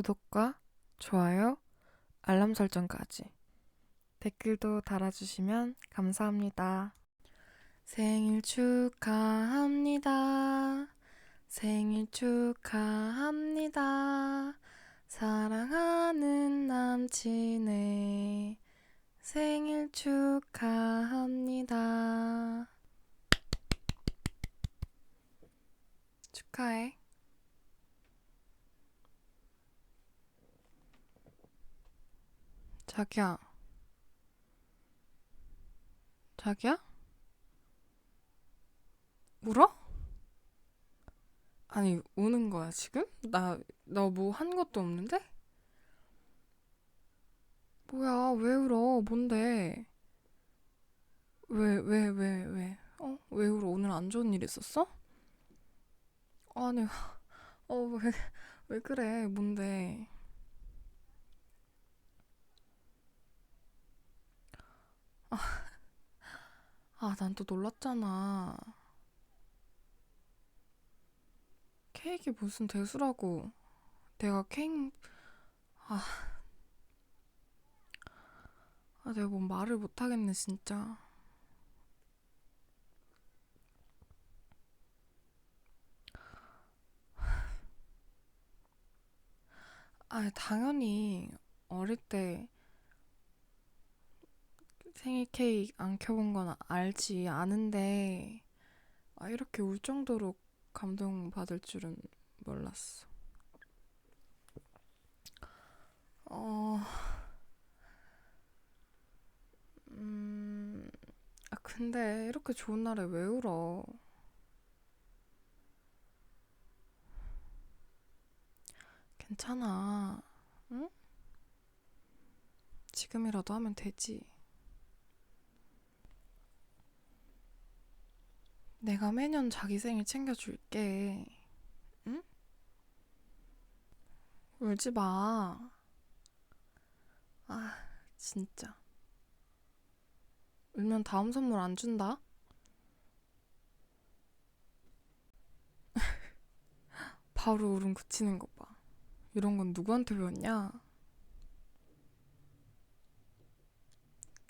구독과 좋아요, 알람 설정까지. 댓글도 달아주시면 감사합니다. 생일 축하합니다. 생일 축하합니다. 사랑하는 남친의 생일 축하합니다. 축하해. 자기야. 자기야? 울어? 아니, 우는 거야, 지금? 나, 나 뭐 한 것도 없는데? 뭐야, 왜 울어? 뭔데? 왜, 왜, 왜, 왜? 어? 왜 울어? 오늘 안 좋은 일 있었어? 아니, 어, 왜, 왜 그래? 뭔데? 아, 난 또 놀랐잖아. 케이크 무슨 대수라고. 내가 케이크, 아, 아, 내가 뭔 말을 못하겠네, 진짜. 아, 당연히 어릴 때 생일 케이크 안 켜본 건 알지, 아는데, 아, 이렇게 울 정도로 감동받을 줄은 몰랐어. 어, 음, 아, 근데 이렇게 좋은 날에 왜 울어? 괜찮아. 응? 지금이라도 하면 되지. 내가 매년 자기 생일 챙겨줄게. 응? 울지 마. 아, 진짜. 울면 다음 선물 안 준다? 바로 울음 그치는 거 봐. 이런 건 누구한테 배웠냐?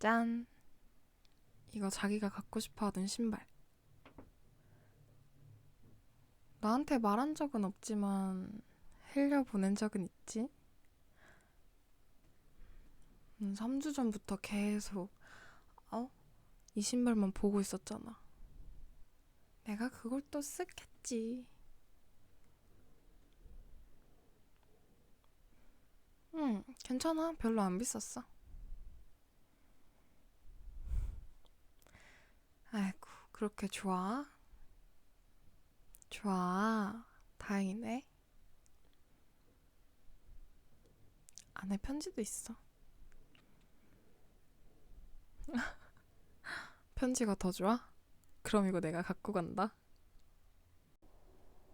짠. 이거 자기가 갖고 싶어 하던 신발. 나한테 말한 적은 없지만 흘려 보낸 적은 있지. 음, 3주 전부터 계속 어? 이 신발만 보고 있었잖아. 내가 그걸 또 쓱했지. 응, 괜찮아. 별로 안 비쌌어. 아이고, 그렇게 좋아? 좋아. 다행이네. 안에 편지도 있어. 편지가 더 좋아? 그럼 이거 내가 갖고 간다.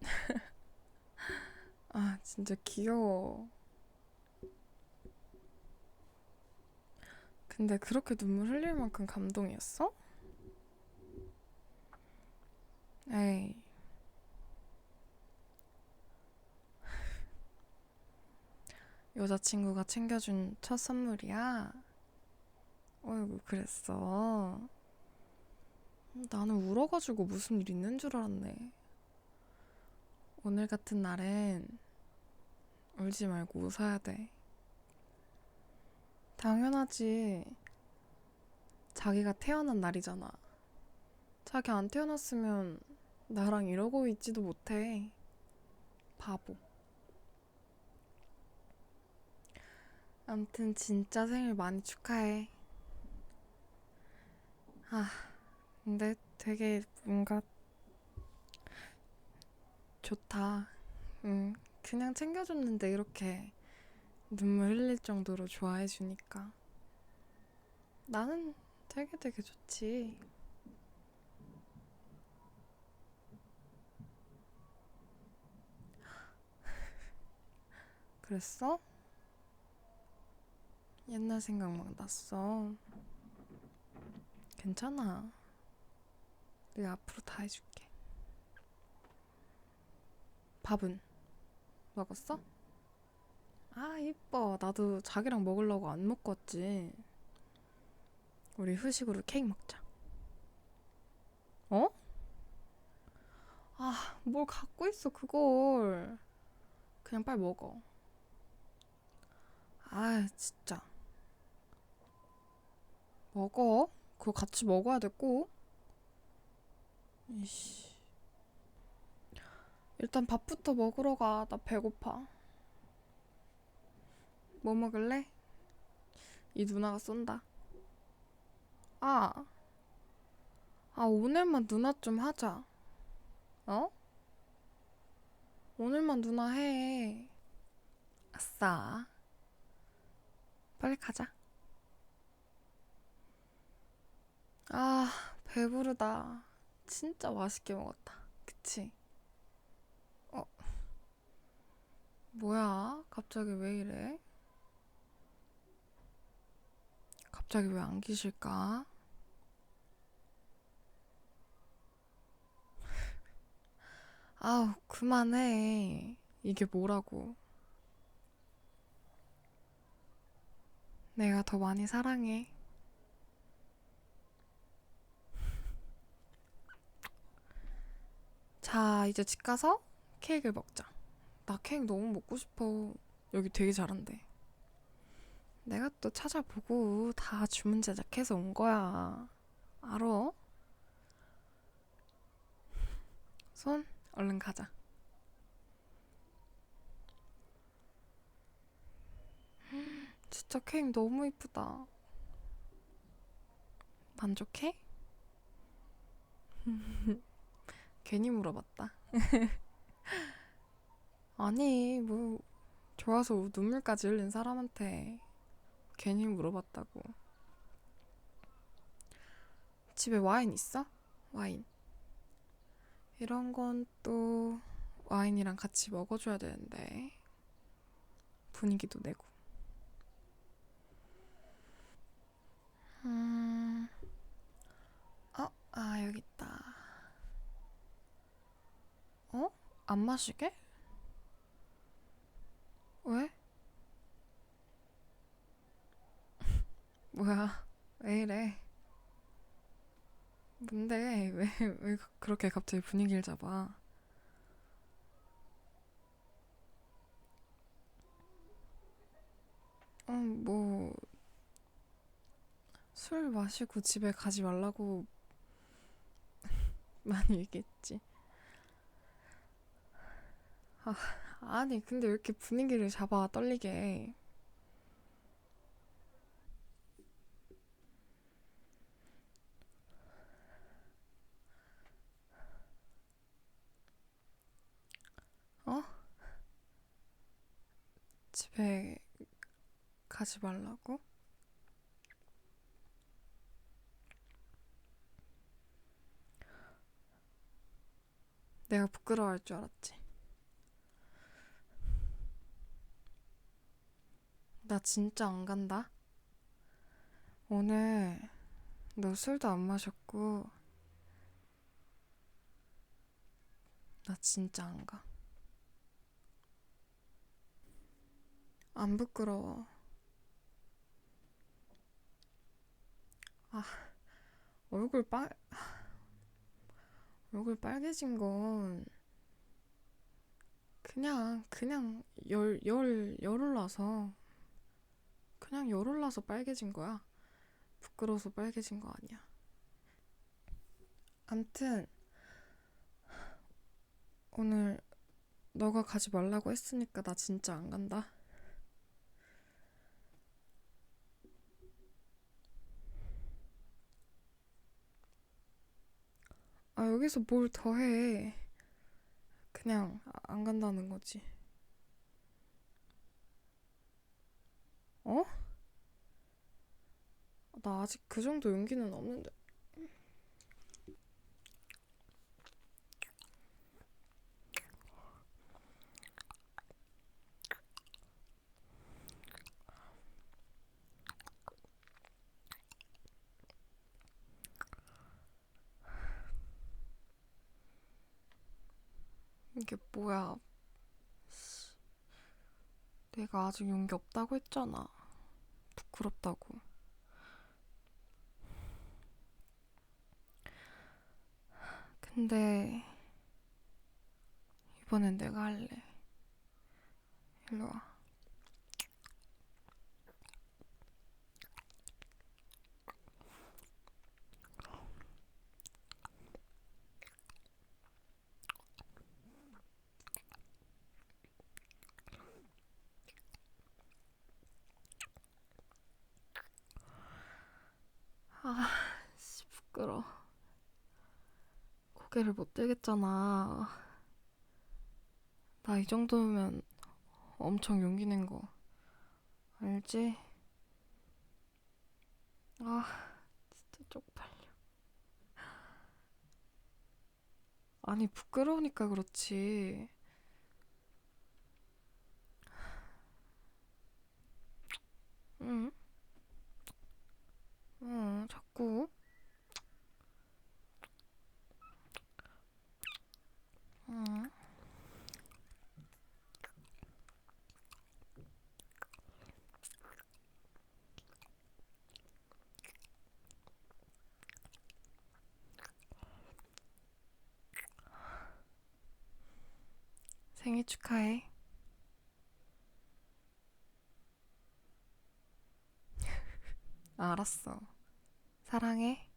아, 진짜 귀여워. 근데 그렇게 눈물 흘릴 만큼 감동이었어? 에이, 여자친구가 챙겨준 첫 선물이야. 어이구, 그랬어. 나는 울어가지고 무슨 일 있는 줄 알았네. 오늘 같은 날엔 울지 말고 웃어야 돼. 당연하지. 자기가 태어난 날이잖아. 자기 안 태어났으면 나랑 이러고 있지도 못해. 바보. 암튼 진짜 생일 많이 축하해. 아, 근데 되게 뭔가 좋다. 응, 그냥 챙겨줬는데 이렇게 눈물 흘릴 정도로 좋아해 주니까. 나는 되게 되게 좋지. 그랬어? 옛날 생각 막 났어. 괜찮아. 내가 앞으로 다 해줄게. 밥은 먹었어? 아, 이뻐. 나도 자기랑 먹으려고 안 먹고 왔지. 우리 후식으로 케이크 먹자. 어? 아, 뭘 갖고 있어, 그걸. 그냥 빨리 먹어. 아, 진짜. 먹어. 그거 같이 먹어야 돼, 꼭. 이씨. 일단 밥부터 먹으러 가. 나 배고파. 뭐 먹을래? 이 누나가 쏜다. 아, 아, 오늘만 누나 좀 하자. 어? 오늘만 누나 해. 아싸. 빨리 가자. 아, 배부르다. 진짜 맛있게 먹었다. 그치? 어, 뭐야? 갑자기 왜 이래? 갑자기 왜 안 계실까? 아우, 그만해. 이게 뭐라고. 내가 더 많이 사랑해. 자, 이제 집 가서 케이크를 먹자. 나 케이크 너무 먹고 싶어. 여기 되게 잘한대. 내가 또 찾아보고 다 주문 제작해서 온 거야. 알어? 손, 얼른 가자. 진짜 케이크 너무 이쁘다. 만족해? 괜히 물어봤다. 아니, 뭐, 좋아서 눈물까지 흘린 사람한테 괜히 물어봤다고. 집에 와인 있어? 와인. 이런 건 또 와인이랑 같이 먹어줘야 되는데. 분위기도 내고. 음, 어, 아, 여기 있다. 어? 안 마시게? 왜? 뭐야? 왜 이래? 뭔데? 왜, 왜 그렇게 갑자기 분위기를 잡아? 어, 뭐, 술 마시고 집에 가지 말라고 많이 얘기했지. 아, 아니, 근데 왜 이렇게 분위기를 잡아 떨리게? 어? 집에 가지 말라고? 내가 부끄러워할 줄 알았지. 나 진짜 안 간다. 오늘 너 술도 안 마셨고, 나 진짜 안 가. 안 부끄러워. 아, 얼굴 빨, 얼굴 빨개진 건 그냥, 그냥 열, 열, 열 올라서, 그냥 열 올라서 빨개진 거야. 부끄러워서 빨개진 거 아니야. 암튼, 오늘 너가 가지 말라고 했으니까 나 진짜 안 간다. 아, 여기서 뭘 더 해. 그냥 안 간다는 거지. 어? 나 아직 그 정도 용기는 없는데. 이게 뭐야. 내가 아직 용기 없다고 했잖아. 부끄럽다고. 근데 이번엔 내가 할래. 일로 와. 아, 씨, 부끄러. 고개를 못 들겠잖아. 나 이 정도면 엄청 용기 낸 거. 알지? 아, 진짜 쪽팔려. 아니, 부끄러우니까 그렇지. 응? 어, 자꾸. 응. 생일 축하해. 알았어. 사랑해.